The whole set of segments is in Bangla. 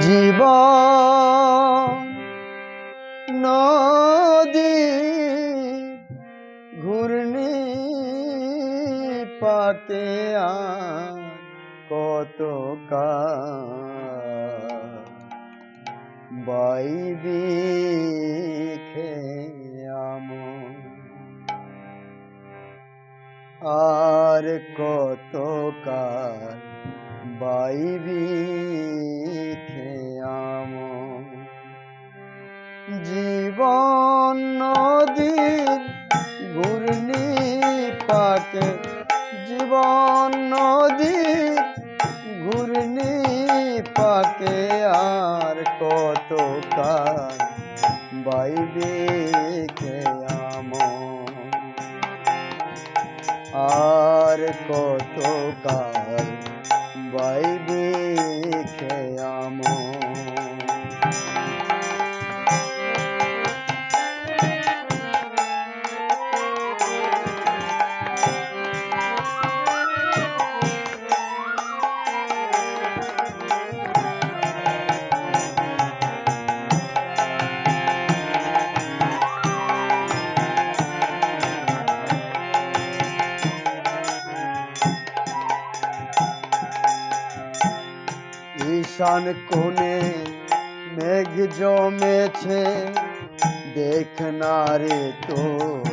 জীব নদী ঘূর্ণি আর কত বাইবি খেয়াম আর কত কাল বাইবি খেয়াম জীবন নদীর ঘূর্ণি পাকে জীবন নদীর ঘূর্ণি পাকে আর কত কাল বাইবি খেয়াম আর কত কাল বাইবে খেয়াম ঈশান কোণে মেঘ জমেছে। দেখ না রে তোর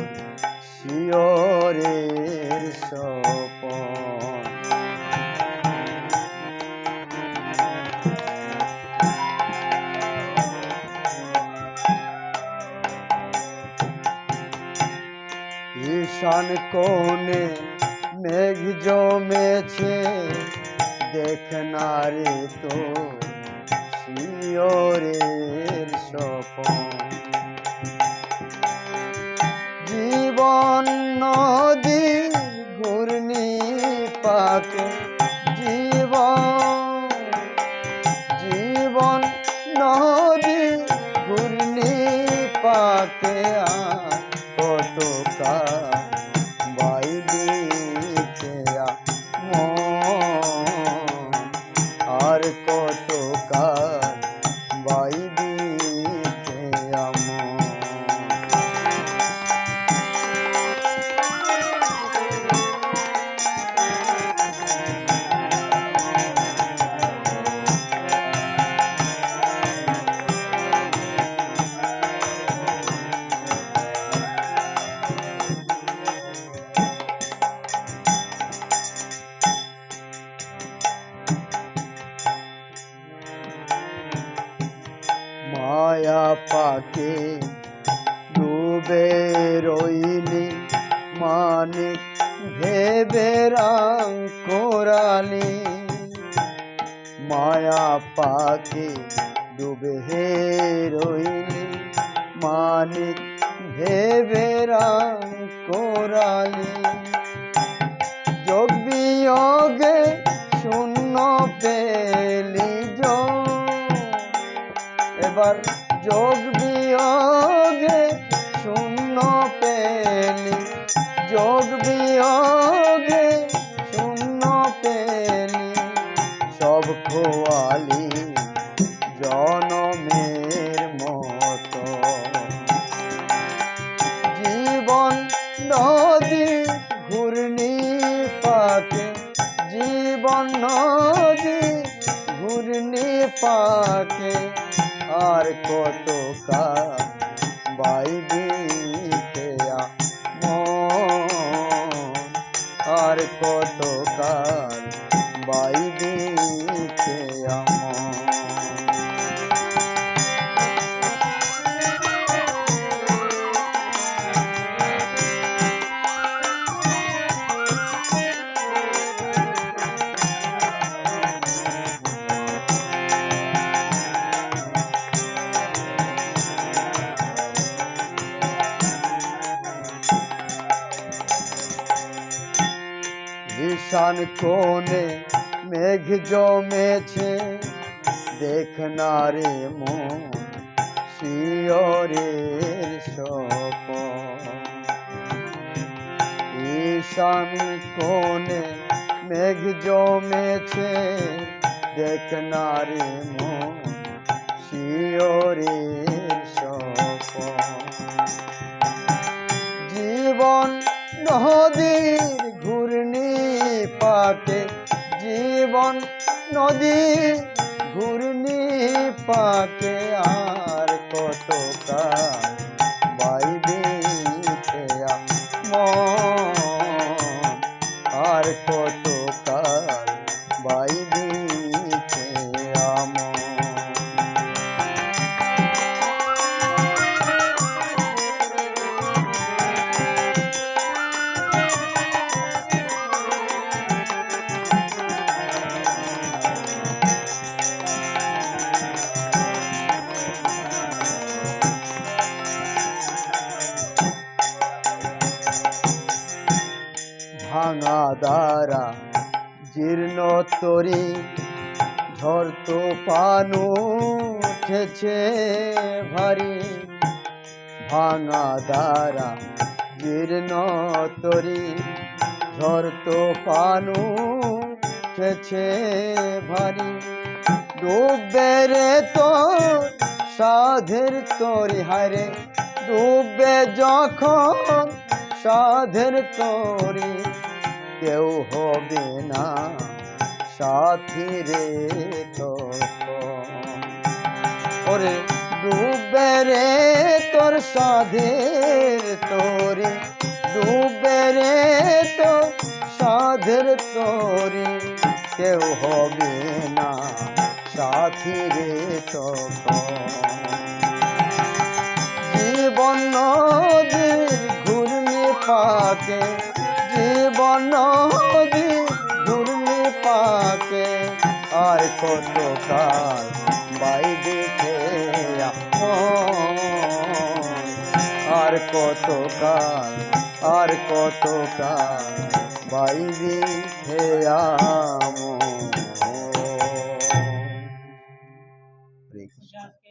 শিয়রের সপন ঈশান কোণে মেঘ জমেছে। দেখ না রে তো সিওরের সপন পাকে ডুবে রইলি মানিক ভেবে রাং কোরালি। মায়া পাকে ডুবে হে রইলি মানিক ভেবে রাং কোরালি। যোগ বিয়োগে শূন্য পেলি সব খোয়ালি জনমের মতো। জীবন নদী ঘূর্ণি পাকে জীবন নদী ঘূর্ণি পাকে আর কত কাল বাইবি ঈশান কোণে মেঘ জমেছে। দেখ না রে মন, শিয়রের সপন ঈশান কোণে মেঘ জমেছে। দেখ না রে মন শিওরের সপন জীবন নদীর জীবন নদী ঘূর্ণি পাকে আর কত আর কত কাল বাইবে দ্বারা জীর্ণ তরি ঝড় তো পানু উঠেছে ভারী। ভাঙা দ্বারা জীর্ণ তরি ঝড় তো পানু উঠেছে ভারী। ডুববে রে তো সাধের তরি হারে ডুববে যখন সাধের তরি। কেউ হবে না। সাথী রে ওরে ডুবে রে তোর সাধের তোরে ডুবে রে তো সাধের তোরে। কেউ হবে না, সাথী রে জীবন নদীর পাকে আর কত কাল বাইবে খেয়া আর কত কাল আর কত কাল বাইবে খেয়া মন